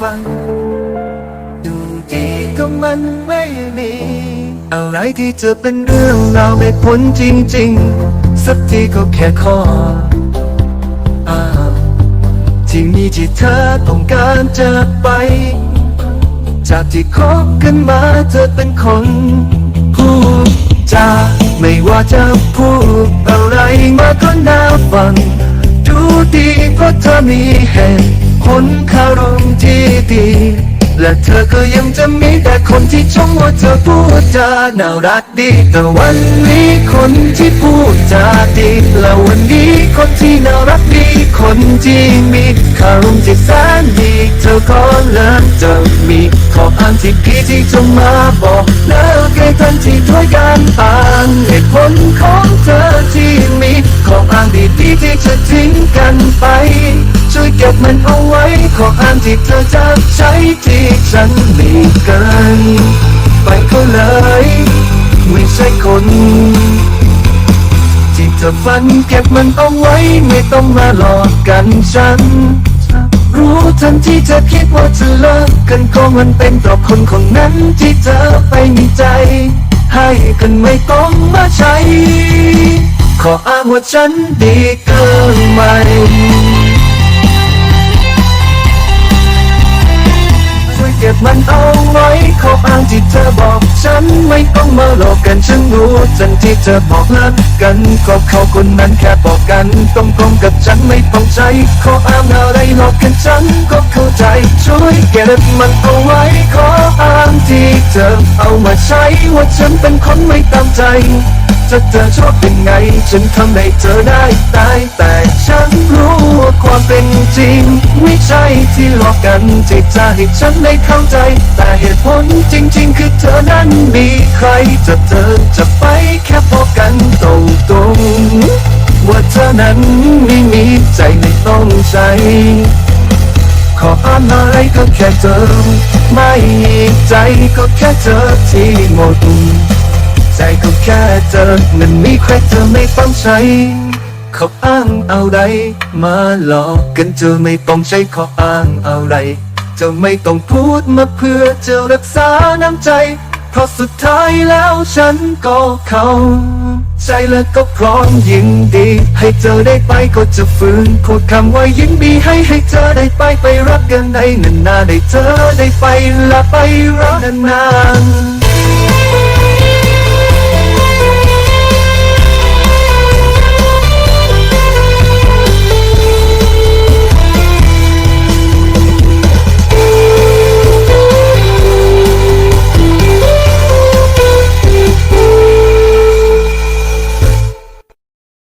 ฟัง ดูดีก็มันไม่มี อะไรที่จะเป็นเรื่องราวไม่พ้นจริง ๆ สักทีก็แค่ขออาที่มีที่เธอต้องการจะไป จากที่คบกันมาเธอเป็นคนพูดจาไม่ว่าจะพูดอะไรมาก็น่าฟัง ดูดีเพราะเธอมีเหตุ ลคารมที่ดี และเธอก็ยังจะมีแต่คนที่ชมว่าเธอพูดจาน่ารักดี แต่วันนี้คนที่พูดจาดี และวันนี้คนที่น่ารักดี คนที่มีคารมที่แสนดี เธอก็เลิกจะมีขออ้างที่พี่ที่จะมาบอกเลิกให้ทันที่ด้วยการอ้างเหตุผลของเธอที่มีขออ้างดีๆที่จะทิ้งกันไป เก็บมันเอาไว้ ขออ้างที่เธอจะใช้ที่ฉันมีเกินไปก็เลย ไม่ใช่คนที่เธอฝันเก็บมันเอาไว้ ไม่ต้องมาหลอกกันฉัน รู้ทันที่เธอคิดว่าจะเลิกกันก็มันเป็นเพราะคนคนนั้นที่เธอไปมีใจ ให้กันไม่ต้องมาใช้ ขออ้างว่าฉันดีเกินไป มันเอาไว้ขออ้างที่เธอบอก ฉันไม่ต้องมาหลอกกันฉันรู้ทันที่เธอบอกเลิกกันก็เขาคนนั้นแค่บอกกันตรงๆกับฉันไม่ต้องใช้ขออ้างอะไรหลอกกันฉันก็เข้าใจ ช่วยเก็บมันเอาไว้ขออ้างที่เธอเอามาใช้ว่าฉันเป็นคนไม่ตามใจจะเธอชอบยังไง ฉันทำให้เธอได้ตายแต่ฉันรู้ ความเป็นจริง ไม่ใช่ที่หลอกกันที่จะให้ฉันได้เข้าใจ แต่เหตุผลจริง ๆ คือเธอนั้นมีใครจะเธอจะไปแค่พอกันตรงๆว่าเธอนั้นไม่มีใจไม่ต้องใช้ขออ้อนอะไรก็แค่เธอ ไม่ใจก็แค่เธอที่หมดใจก็แค่เธอมันมีใครเธอไม่ต้องใช้ เขาอ้างเอะไรมาหลอกกันเธอไม่ต้องใช้ขออ้างอะไรเธอไม่ต้องพูดมาเพื่อจะรักษาน้ำใจ เพราะสุดท้ายแล้วฉันก็เข้าใจและก็พร้อมยินดี ให้เธอได้ไปก็จะฝืนพูดคำว่ายินดีให้ให้เธอได้ไปไปรักกันในนานๆได้เธอได้ไปละไปรักนานๆ